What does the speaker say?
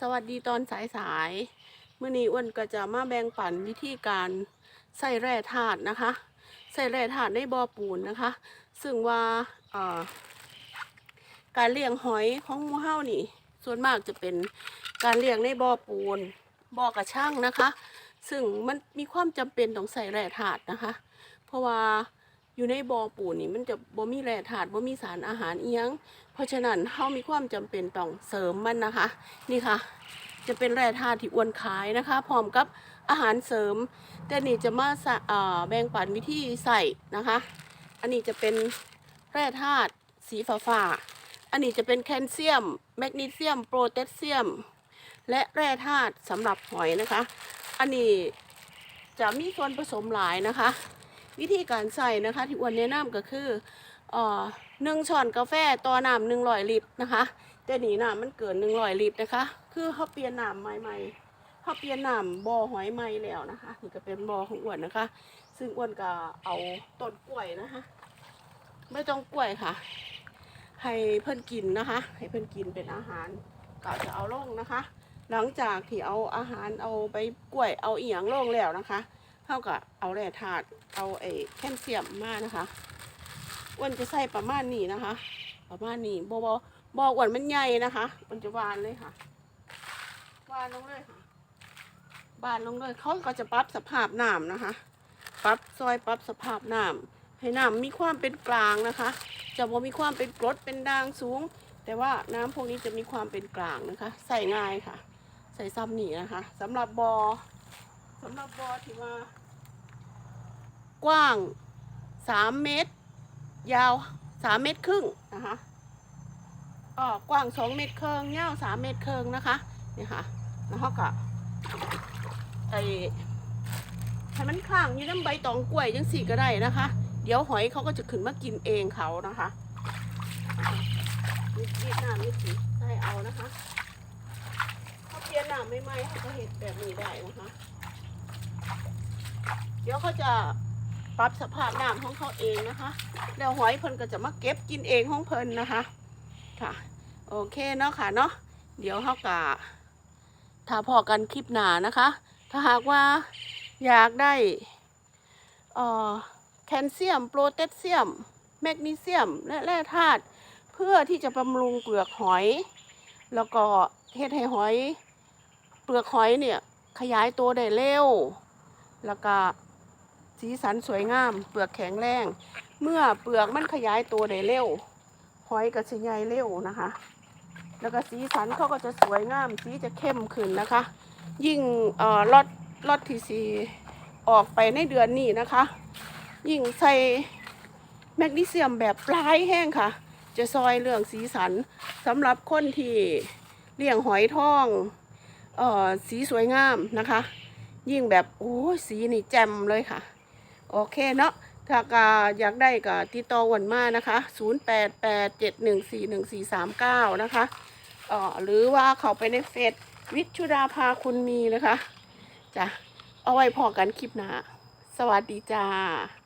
สวัสดีตอนสายสายๆมื่อนี้อ้วนก็จะมาแบ่งปันวิธีการใส่แร่ธาตุนะคะใส่แร่ธาตุในบ่อปูนนะคะ ซึ่งว่าการเลี้ยงหอยของมูเฮานี่ ส่วนมากจะเป็นการเลี้ยงในบ่อปูนบ่อกระช่างนะคะ ซึ่งมันมีความจำเป็นต้องใส่แร่ธาตุนะคะ เพราะว่า อยู่ในบ่อปูนนี่มันจะบ่มีแร่ธาตุบ่มีสารอาหารเอียง เพราะฉะนั้นเฮามีความจำเป็นต้องเสริมมันนะคะ นี่ค่ะ จะเป็นแร่ธาตุที่อ้วนขายนะคะพร้อมกับอาหารเสริม แต่นี่จะมาสะแบ่งปันวิธีใส่นะคะ อันนี้จะเป็นแร่ธาตุสีฟ้าฟาอันนี้จะเป็นแคลเซียม แมกนีเซียมโพแทสเซียม และแร่ธาตุสำหรับหอยนะคะ อันนี้จะมีส่วนผสมหลายนะคะ วิธีการใส่นะคะ ที่อ้วนแนะนำก็คืออ่อหนึ่งช้อนกาแฟต่อน้ำหนึ่งร้อยลิตรนะคะแต่นี่น้ำมันเกินหนึ่งร้อยลิตรนะคะ คือเขาเปลี่ยนน้ำใหม่ๆเขาเปลี่ยนน้ำบ่อหอยใหม่แล้วนะคะนี่ก็เป็นบ่อของอ้วนนะคะ ซึ่งอ้วนก็เอาต้นกล้วยนะคะ ไม่ต้องกล้วยค่ะ ให้เพื่อนกินนะคะ ให้เพื่อนกินเป็นอาหารก็จะเอาลงนะคะ หลังจากที่เอาอาหารเอาไปกล้วยเอาเอียงลงแล้วนะคะ เท่ากับเอาแร่ธาตุเอาไอ้แคลเซียมมานะคะอ้วนจะใส่ประมาณนี้นะคะ ประมาณนี้บอบอบออ้วนมันใหญ่นะคะ มันจะวานเลยค่ะ วานลงเลยค่ะบานลงเลยเขาก็จะปรับสภาพน้ำนะคะปรับซอยปรับสภาพน้ำให้น้ำมีความเป็นกลางนะคะ จะบ่มีความเป็นกรดเป็นด่างสูง แต่ว่าน้ำพวกนี้จะมีความเป็นกลางนะคะ ใส่ง่ายค่ะ ใส่ซ้ำหนีนะคะสำหรับบอ สำหรับบอที่ว่า กว้างสามเมตร ยาวสามเมตรครึ่งนะคะอ๋อกว้างสองเมตรครึ่งยาวสามเมตรครึ่งนะคะนี่ค่ะแล้วเขาก็ไอให้มันข้างอยู่น้ำใบตองกล้วยจังสี่ก็ได้นะคะ เดี๋ยวหอยเขาก็จะขึ้นมากินเองเขานะคะนิดนิดน้ำนิดสิใส่เอานะคะเขาเปลี่ยนน้ำใหม่ๆเขาก็เห็ดแบบนี้ได้นะคะ เดี๋ยวเขาจะปรับสภาพน้ำของเขาเองนะคะแล้วหอยเพิ่นก็จะมาเก็บกินเองของเพิ่นนะคะค่ะ โอเคเนาะค่ะเนาะเดี๋ยวเขากะถ้าพอกันคลิปหนานะคะ ถ้าหากว่าอยากได้แคลเซียมโพแทสเซียม แมกนีเซียม และแร่ธาตุเพื่อที่จะบำรุงเปลือกหอย แล้วก็เฮ็ดให้หอย เปลือกหอยเนี่ยขยายตัวได้เร็ว แล้วก็ สีสันสวยงาม เปลือกแข็งแรง เมื่อเปลือกมันขยายตัวได้เร็วหอยก็จะใหญ่เร็วนะคะ แล้วก็สีสันเขาก็จะสวยงาม สีจะเข้มขึ้นนะคะ ยิ่งเอ่อลอดลอดที่สีออกไปในเดือนนี้นะคะ ยิ่งใส่แมกนีเซียมแบบปลายแห้งค่ะ จะซอยเรื่องสีสันสำหรับคนที่เลี้ยงหอยทองเอ่อสีสวยงามนะคะ ยิ่งแบบโอ้สีนี่แจ่มเลยค่ะ โอเคเนาะถ้าก็อยากได้ก็ติดต่อวันมานะคะ 0887141439 นะคะเอ่อหรือว่าเขาไปในเฟซวิชุดาภาคุณมีนะคะจ้ะเอาไว้พอกันคลิปหน้าสวัสดีจ้า